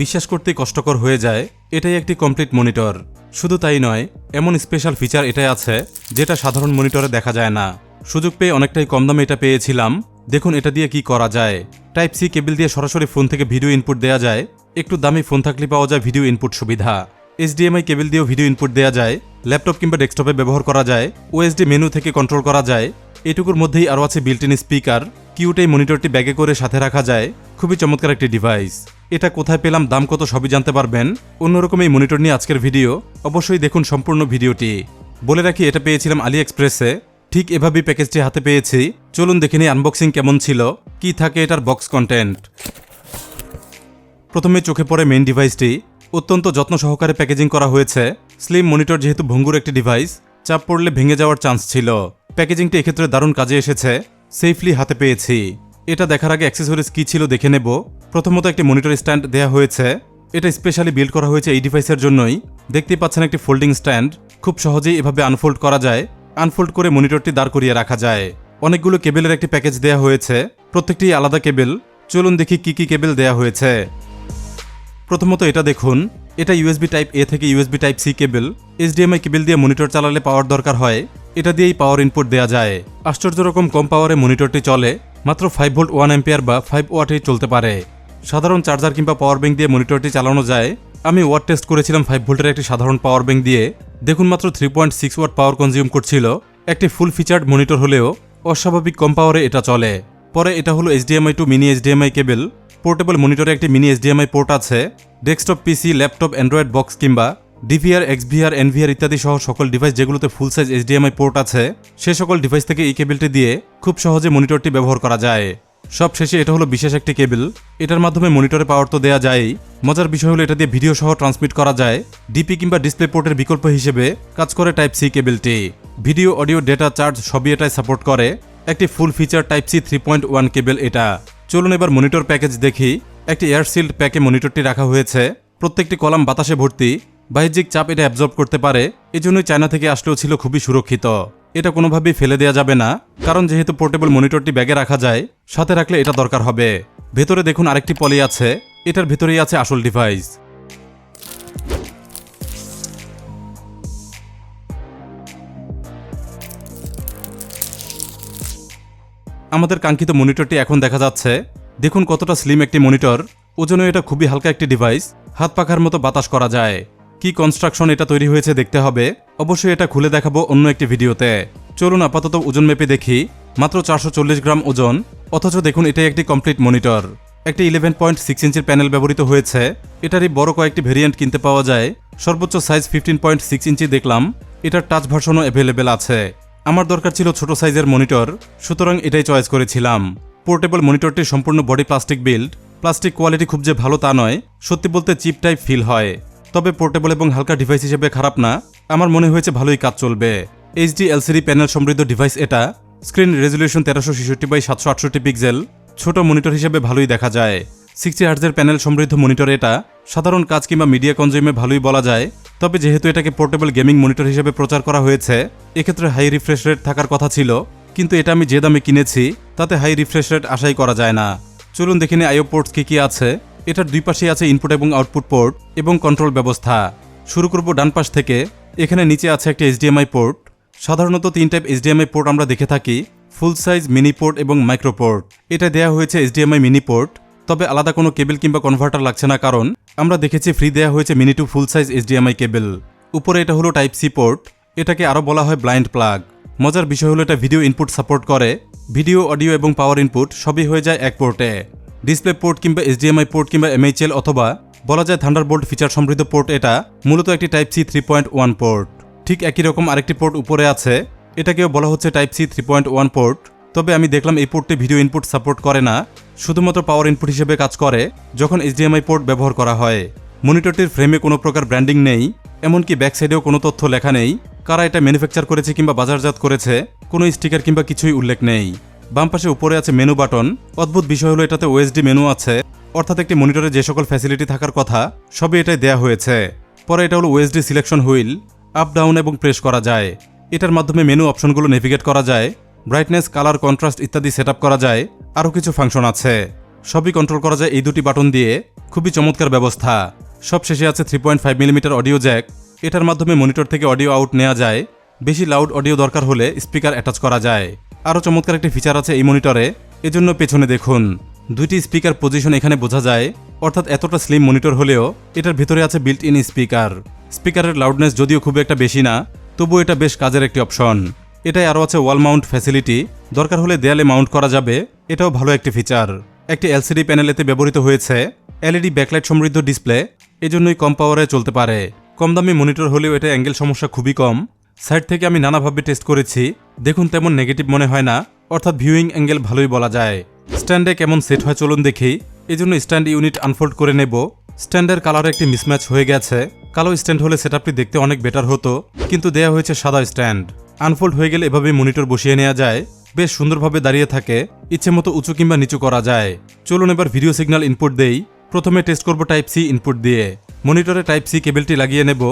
বিশ্বাস করতে কষ্টকর হয়ে যায়, এটাই একটি কমপ্লিট মনিটর শুধু তাই নয়, এমন স্পেশাল ফিচার এটাই আছে, যেটা সাধারণ মনিটরে দেখা যায় না। সুযোগ পেয়ে অনেকটাই কম দামে এটা পেয়েছিলাম। দেখুন এটা দিয়ে কি করা যায়। টাইপ সি কেবল দিয়ে সরাসরি ফোন থেকে ভিডিও ইনপুট দেওয়া যায়। একটু দামি ফোন থাকলে পাওয়া যায় ভিডিও ইনপুট সুবিধা। এইচডিএমআই কেবল দিয়েও ভিডিও ইনপুট দেওয়া যায়। ল্যাপটপ কিংবা ডেস্কটপে ব্যবহার করা যায়। ওএসডি মেনু থেকে কন্ট্রোল করা যায়। এটুকুর মধ্যেই আরও আছে বিল্ট ইন স্পিকার কিউট এই মনিটরটি ব্যাগে করে সাথে রাখা যায়। খুবই চমৎকার একটি ডিভাইস এটা কোথায় পেলাম, দাম কত সবই জানতে পারবেন। অন্যরকম এই মনিটর নিয়ে আজকের ভিডিও। অবশ্যই দেখুন সম্পূর্ণ ভিডিওটি। বলে রাখি, এটা পেয়েছিলাম আলি এক্সপ্রেসে ঠিক এভাবেই প্যাকেজটি হাতে পেয়েছি। চলুন দেখে নিই আনবক্সিং কেমন ছিল। কি থাকে এটার বক্স কন্টেন্ট প্রথমে চোখে পড়ে মেইন ডিভাইসটি অত্যন্ত যত্ন সহকারে প্যাকেজিং করা হয়েছে। স্লিম মনিটর যেহেতু ভঙ্গুর একটি ডিভাইস চাপ পড়লে ভেঙে যাওয়ার চান্স ছিল। প্যাকেজিংটি এক্ষেত্রে দারুণ কাজে এসেছে। সেফলি হাতে পেয়েছি। এটা দেখার আগে অ্যাক্সেসরিজ কী ছিল দেখে নেব। প্রথমত একটি মনিটর স্ট্যান্ড দেওয়া হয়েছে। এটা স্পেশালি বিল্ড করা হয়েছে এই ডিভাইসের জন্যই। দেখতেই পাচ্ছেন একটি ফোল্ডিং স্ট্যান্ড খুব সহজেই এভাবে আনফোল্ড করা যায়। আনফোল্ড করে মনিটরটি দাঁড় করিয়ে রাখা যায়। অনেকগুলো কেবেলের একটি প্যাকেজ দেওয়া হয়েছে। প্রত্যেকটি আলাদা কেবেল। চলুন দেখি কি কি কেবেল দেওয়া হয়েছে। প্রথমত এটা দেখুন। এটা ইউএসবি টাইপ এ থেকে USB type C cable. HDMI cable দিয়ে মনিটর চালালে পাওয়ার দরকার হয়। এটা দিয়েই পাওয়ার ইনপুট দেওয়া যায়। আশ্চর্য রকম কম পাওয়ারে মনিটরটি চলে। মাত্র ফাইভ ভোল্ট ওয়ান অ্যাম্পিয়ার বা ফাইভ ওয়াটেই চলতে পারে। সাধারণ চার্জার কিংবা পাওয়ার ব্যাংক দিয়ে মনিটরটি চালানো যায়। আমি ওয়াট টেস্ট করেছিলাম ফাইভ ভোল্টের একটি সাধারণ পাওয়ার ব্যাংক দিয়ে। দেখুন মাত্র three point six watt power consume করছিল। একটি ফুল ফিচার্ড মনিটর হলেও অস্বাভাবিক কম পাওয়ারে এটা চলে। পরে এটা হলো HDMI to mini HDMI cable portable মনিটরে একটি মিনি এইচডিএমআই পোর্ট আছে। Desktop PC laptop Android box কিংবা ডিভিআর এক্সভিআর এনভিআর ইত্যাদি সহ সকল ডিভাইস যেগুলোতে ফুল সাইজ এইচডিএমআই পোর্ট আছে, সে সকল ডিভাইস থেকে এই কেবলটি দিয়ে খুব সহজে মনিটরটি ব্যবহার করা যায়। সব শেষে এটা হলো বিশেষ একটি কেবল। এটার মাধ্যমে মনিটরে পাওয়ার তো দেওয়া যায়ই। মজার বিষয় হলো এটা দিয়ে ভিডিও সহ ট্রান্সমিট করা যায়। ডিপি কিংবা ডিসপ্লে পোর্টের বিকল্প হিসেবে কাজ করে টাইপ সি কেবলটি। ভিডিও, অডিও ডেটা চার্জ সবই এটাই সাপোর্ট করে। একটি full feature type C three point one cable এটা। চলুন এবার মনিটর প্যাকেজ দেখি। একটি এয়ারসিল্ড প্যাকে মনিটরটি রাখা হয়েছে। প্রত্যেকটি কলাম বাতাসে ভর্তি। বাহ্যিক চাপ এটা অ্যাবজর্ব করতে পারে, এজন্যই চায়না থেকে আসলেও ছিল খুবই সুরক্ষিত। এটা কোনোভাবেই ফেলে দেওয়া যাবে না, কারণ যেহেতু পোর্টেবল মনিটরটি ব্যাগে রাখা যায়, সাথে রাখলে এটা দরকার হবে। ভেতরে দেখুন আরেকটি পলি আছে, এটার ভেতরেই আছে আসল ডিভাইস আমাদের কাঙ্ক্ষিত মনিটরটি এখন দেখা যাচ্ছে। দেখুন কতটা স্লিম একটি মনিটর ওজনে এটা খুবই হালকা একটি ডিভাইস হাত পাখার মতো বাতাস করা যায়। কি কনস্ট্রাকশন এটা তৈরি হয়েছে দেখতে হবে? অবশ্যই এটা খুলে দেখাবো অন্য একটি ভিডিওতে। চলুন আপাতত ওজন মেপে দেখি। মাত্র চারশো চল্লিশ গ্রাম ওজন, অথচ দেখুন এটাই একটি কমপ্লিট মনিটর একটি ইলেভেন পয়েন্ট সিক্স ইঞ্চির প্যানেল ব্যবহৃত হয়েছে। এটারই বড় কয়েকটি ভেরিয়েন্ট কিনতে পাওয়া যায়। সর্বোচ্চ size fifteen point six inch দেখলাম। এটার টাচ ভার্সনও অ্যাভেলেবেল আছে। আমার দরকার ছিল ছোট সাইজের মনিটর সুতরাং এটাই চয়েস করেছিলাম। পোর্টেবল মনিটরটি সম্পূর্ণ body plastic build plastic quality খুব যে ভালো তা নয়, সত্যি বলতে চিপ টাইপ ফিল হয়। তবে পোর্টেবল এবং হালকা ডিভাইস হিসেবে খারাপ না। আমার মনে হয়েছে ভালোই কাজ চলবে। এইচডি এলসিডি প্যানেল সমৃদ্ধ ডিভাইস এটা। স্ক্রিন রেজলিউশন তেরোশো ছেষট্টি বাই সাতশো আটষট্টি পিক্সেল ছোট মনিটর হিসেবে ভালোই দেখা যায়। সিক্সটি হার্জের প্যানেল সমৃদ্ধ মনিটর এটা। সাধারণ কাজ কিংবা মিডিয়া কনজিউমে ভালোই বলা যায়। তবে যেহেতু এটাকে পোর্টেবল গেমিং মনিটর হিসেবে প্রচার করা হয়েছে, এক্ষেত্রে হাই রিফ্রেশ রেট থাকার কথা ছিল। কিন্তু এটা আমি যে দামে কিনেছি, তাতে হাই রিফ্রেশ রেট আশাই করা যায় না। চলুন দেখিনি আইও পোর্টস কী কী আছে। এটার দুই পাশে আছে ইনপুট এবং আউটপুট পোর্ট এবং কন্ট্রোল ব্যবস্থা। শুরু করব ডান পাশ থেকে। এখানে নিচে আছে একটি এইচডিএমআই পোর্ট সাধারণত তিন টাইপ এইচডিএমআই পোর্ট আমরা দেখে থাকি। ফুল সাইজ মিনি পোর্ট এবং মাইক্রো পোর্ট এটা দেয়া হয়েছে এইচডিএমআই মিনি পোর্ট তবে আলাদা কোনো কেবল কিংবা কনভার্টার লাগছে না কারণ আমরা দেখেছি ফ্রি দেয়া হয়েছে mini to full size HDMI cable. উপরে এটা হলো টাইপ সি পোর্ট এটাকে আরও বলা হয় ব্লাইন্ড প্লাগ মজার বিষয় হলো এটা ভিডিও ইনপুট সাপোর্ট করে। ভিডিও অডিও এবং পাওয়ার ইনপুট সবই হয়ে যায় এক পোর্টে ডিসপ্লে পোর্ট কিংবা এইচডিএমআই পোর্ট কিংবা এমএইচএল অথবা বলা যায় থান্ডারবোল্ট ফিচার সমৃদ্ধ পোর্ট এটা মূলত একটি type C three point one port. ঠিক একই রকম আরেকটি পোর্ট উপরে আছে। এটাকেও বলা হচ্ছে type C three point one port. তবে আমি দেখলাম এই পোর্টটি ভিডিও ইনপুট সাপোর্ট করে না। শুধুমাত্র পাওয়ার ইনপুট হিসেবে কাজ করে যখন এইচডিএমআই পোর্ট ব্যবহার করা হয়। মনিটরটির ফ্রেমে কোনো প্রকার ব্র্যান্ডিং নেই, এমনকি ব্যাক সাইডেও কোনো তথ্য লেখা নেই। কারা এটা ম্যানুফ্যাকচার করেছে কিংবা বাজারজাত করেছে, কোনো স্টিকার কিংবা কিছুই উল্লেখ নেই। বাম পাশে উপরে আছে মেনু বাটন অদ্ভুত বিষয় হলো এটাতে ওএসডি মেনু আছে। অর্থাৎ একটি মনিটরে যে সকল ফ্যাসিলিটি থাকার কথা, সবই এটাই দেয়া হয়েছে। পরে এটা হলো OSD selection wheel up down এবং প্রেস করা যায়। এটার মাধ্যমে মেনু অপশনগুলো নেভিগেট করা যায়। ব্রাইটনেস কালার কন্ট্রাস্ট ইত্যাদি সেট করা যায়। আরও কিছু ফাংশন আছে। সবই কন্ট্রোল করা যায় এই দুটি বাটন দিয়ে। খুবই চমৎকার ব্যবস্থা। সব শেষে আছে three point five millimetre audio jack এটার মাধ্যমে মনিটর থেকে অডিও আউট নেওয়া যায়। বেশি লাউড অডিও দরকার হলে স্পিকার অ্যাটাচ করা যায়। আরও চমৎকার একটি ফিচার আছে এই মনিটরে এজন্য পেছনে দেখুন, দুইটি স্পিকার পজিশন এখানে বোঝা যায়, অর্থাৎ এতটা স্লিম মনিটর হলেও এটার ভিতরে আছে বিল্ট ইন স্পিকার স্পিকারের লাউডনেস যদিও খুব একটা বেশি না তবু এটা বেশ কাজের একটি অপশন এটাই আরও আছে ওয়াল মাউন্ট ফ্যাসিলিটি দরকার হলে দেয়ালে মাউন্ট করা যাবে, এটাও ভালো একটি ফিচার একটি এলসিডি প্যানেলেতে ব্যবহৃত হয়েছে এলইডি ব্যাকলাইট সমৃদ্ধ ডিসপ্লে এজন্যই কম পাওয়ারে চলতে পারে। কম দামি মনিটর হলেও এটা অ্যাঙ্গেল সমস্যা খুবই কম সাইড থেকে আমি নানাভাবে টেস্ট করেছি। দেখুন তেমন নেগেটিভ মনে হয় না। অর্থাৎ ভিউইং অ্যাঙ্গেল ভালোই বলা যায়। স্ট্যান্ডে কেমন সেট হয় চলুন দেখি। এজন্য স্ট্যান্ড ইউনিট আনফোল্ড করে নেব। স্ট্যান্ডের কালারে একটি মিসম্যাচ হয়ে গেছে। কালো স্ট্যান্ড হলে সেটআপটি দেখতে অনেক বেটার হতো। কিন্তু দেয়া হয়েছে সাদা স্ট্যান্ড আনফোল্ড হয়ে গেলে এভাবে মনিটর বসিয়ে নেওয়া যায়। বেশ সুন্দরভাবে দাঁড়িয়ে থাকে। ইচ্ছে মতো উঁচু কিংবা নিচু করা যায়। চলুন এবার ভিডিও সিগন্যাল ইনপুট দেই। প্রথমে টেস্ট করব টাইপ সি ইনপুট দিয়ে। মনিটরে টাইপ সি কেবলটি লাগিয়ে নেব।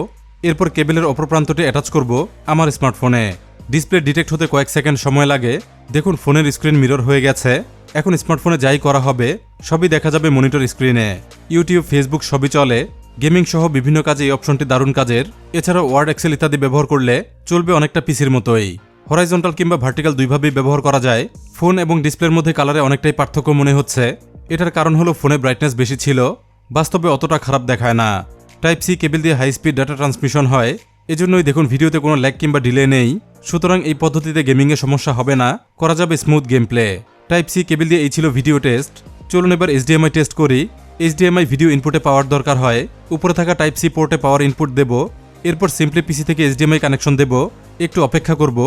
এরপর কেবলের অপর প্রান্তটি অ্যাটাচ করব আমার স্মার্টফোনে ডিসপ্লে ডিটেক্ট হতে কয়েক সেকেন্ড সময় লাগে। দেখুন, ফোনের স্ক্রিন মিরর হয়ে গেছে। এখন স্মার্টফোনে যাই করা হবে, সবই দেখা যাবে মনিটর স্ক্রিনে ইউটিউব ফেসবুক সবই চলে। গেমিং সহ বিভিন্ন কাজে এই অপশনটি দারুণ কাজের। এছাড়াও ওয়ার্ড এক্সেল ইত্যাদি ব্যবহার করলে চলবে অনেকটা পিসির মতোই। হরাইজন্টাল কিংবা ভার্টিক্যাল দুইভাবেই ব্যবহার করা যায়। ফোন এবং ডিসপ্লের মধ্যে কালারে অনেকটাই পার্থক্য মনে হচ্ছে। এটার কারণ হলো ফোনে ব্রাইটনেস বেশি ছিল। বাস্তবে অতটা খারাপ দেখায় না। টাইপ সি কেবল দিয়ে হাই স্পিড ডাটা ট্রান্সমিশন হয়। এজন্যই দেখুন ভিডিওতে কোনো ল্যাগ কিংবা ডিলে নেই। সুতরাং এই পদ্ধতিতে গেমিংয়ে সমস্যা হবে না। করা যাবে smooth game play type C cable দিয়ে এই ছিল ভিডিও টেস্ট চলুন এবার এইচডিএমআই টেস্ট করি। এইচডিএমআই ভিডিও ইনপুটে পাওয়ার দরকার হয়। উপরে থাকা টাইপ সি পোর্টে পাওয়ার ইনপুট দেব। এরপর সিম্পলি পিসি থেকে এইচডিএমআই কানেকশন দেব। একটু অপেক্ষা করব।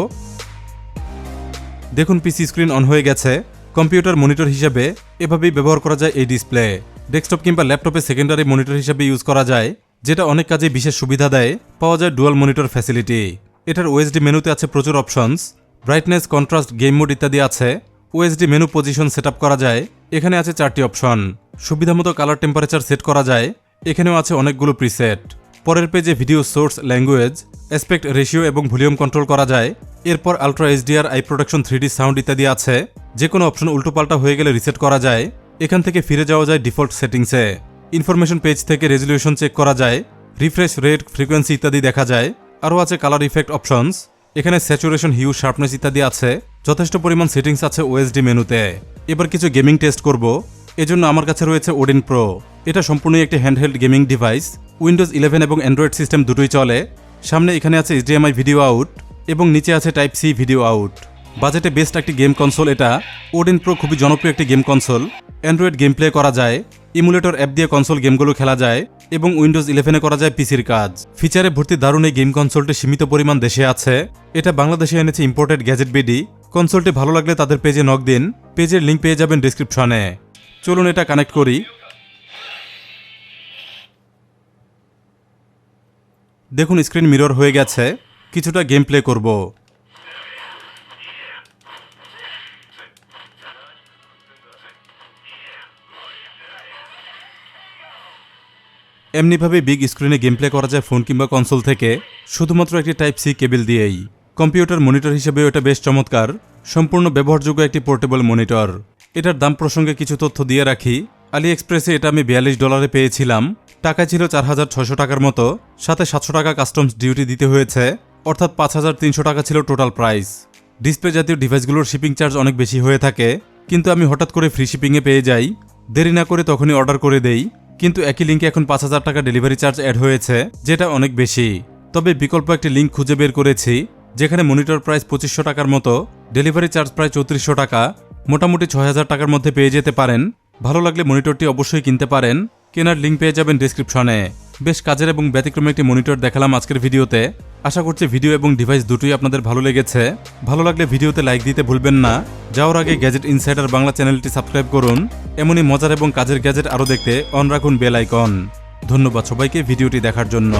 দেখুন পিসি স্ক্রিন অন হয়ে গেছে। কম্পিউটার মনিটর হিসেবে এভাবেই ব্যবহার করা যায় এই ডিসপ্লে ডেস্কটপ কিংবা ল্যাপটপে সেকেন্ডারি মনিটর হিসেবে ইউজ করা যায়, যেটা অনেক কাজে বিশেষ সুবিধা দেয়। পাওয়া যায় ডুয়াল মনিটর ফ্যাসিলিটি। এটার ওএসডি মেনুতে আছে প্রচুর options. Brightness, contrast, game mode ইত্যাদি আছে। ওএসডি মেনু পজিশন সেট করা যায়। এখানে আছে চারটি অপশন। সুবিধামতো কালার টেম্পারেচার সেট করা যায়। এখানেও আছে অনেকগুলো প্রিসেট। পরের পেজে video source, language, aspect ratio এবং ভলিউম কন্ট্রোল করা যায়। এরপর ultra HDR, eye protection three sound ইত্যাদি আছে। যে কোনো অপশন উল্টোপাল্টা হয়ে গেলে রিসেট করা যায়। এখান থেকে ফিরে যাওয়া যায় ডিফল্ট সেটিংসে। ইনফরমেশন পেজ থেকে রেজলিউশন চেক করা যায়, রিফ্রেশ রেট, ফ্রিকোয়েন্সি ইত্যাদি দেখা যায়, আরও আছে কালার ইফেক্ট অপশনস, এখানে স্যাচুরেশন, হিউ, শার্পনেস ইত্যাদি আছে, যথেষ্ট পরিমাণ সেটিংস আছে ওএসডি মেনুতে। এবার কিছু গেমিং টেস্ট করব, এজন্য আমার কাছে রয়েছে ওডিন প্রো এটা সম্পূর্ণই একটি handheld gaming device, Windows eleven এবং অ্যান্ড্রয়েড সিস্টেম দুটোই চলে, সামনে এখানে আছে এইচডিএমআই ভিডিও আউট এবং নিচে আছে টাইপ সি ভিডিও আউট বাজেটে বেস্ট একটি গেম কনসোল এটা। ওডিন প্রো খুবই জনপ্রিয় একটি game console android game play করা যায় ইমুলেটর অ্যাপ দিয়ে কনসোল গেমগুলো খেলা যায়, এবং উইন্ডোজ ইলেভেনে করা যায় পিসির কাজ। ফিচারে ভর্তি দারুণ এই গেম কনসোলটি সীমিত পরিমাণ দেশে আছে। এটা বাংলাদেশে এনেছে ইম্পোর্টেড গ্যাজেট বিডি কনসোলটি ভালো লাগলে তাদের পেজে নক দিন। পেজের লিঙ্ক পেয়ে যাবেন ডিসক্রিপশনে চলুন এটা কানেক্ট করি। দেখুন স্ক্রিন মিরর হয়ে গেছে। কিছুটা গেম প্লে করব। এমনিভাবে বিগ স্ক্রিনে গেম প্লে করা যায় ফোন কিংবা কনসোল থেকে, শুধুমাত্র একটি টাইপ সি কেবল দিয়েই। কম্পিউটার মনিটর হিসেবে এটা বেশ চমৎকার, সম্পূর্ণ ব্যবহারযোগ্য একটি পোর্টেবল মনিটর এটার দাম প্রসঙ্গে কিছু তথ্য দিয়ে রাখি। আলি এক্সপ্রেসে এটা আমি বিয়াল্লিশ ডলারে পেয়েছিলাম। টাকা ছিল চার হাজার ছশো টাকার মতো, সাথে সাতশো টাকা কাস্টমস ডিউটি দিতে হয়েছে, অর্থাৎ পাঁচ হাজার তিনশো টাকা ছিল টোটাল প্রাইস ডিসপ্লে জাতীয় ডিভাইসগুলোর শিপিং চার্জ অনেক বেশি হয়ে থাকে, কিন্তু আমি হঠাৎ করে ফ্রি শিপিংয়ে পেয়ে যাই। দেরি না করে তখনই অর্ডার করে দেই। কিন্তু একই লিঙ্কে এখন পাঁচ হাজার টাকা ডেলিভারি চার্জ অ্যাড হয়েছে, যেটা অনেক বেশি। তবে বিকল্প একটি লিঙ্ক খুঁজে বের করেছি, যেখানে মনিটর প্রাইস পঁচিশশো টাকার মতো ডেলিভারি চার্জ প্রায় চৌত্রিশশো টাকা, মোটামুটি ছয় হাজার টাকার মধ্যে পেয়ে যেতে পারেন। ভালো লাগলে মনিটরটি অবশ্যই কিনতে পারেন। কেনার লিঙ্ক পেয়ে যাবেন ডিসক্রিপশনে বেশ কাজের এবং ব্যতিক্রম একটি মনিটর দেখালাম আজকের ভিডিওতে। আশা করছি ভিডিও এবং ডিভাইস দুটোই আপনাদের ভালো লেগেছে। ভালো লাগলে ভিডিওতে লাইক দিতে ভুলবেন না। যাওয়ার আগে গ্যাজেট ইনসাইডার বাংলা চ্যানেলটি সাবস্ক্রাইব করুন। এমনই মজার এবং কাজের গ্যাজেট আরও দেখতে অন রাখুন বেল আইকন ধন্যবাদ সবাইকে ভিডিওটি দেখার জন্য।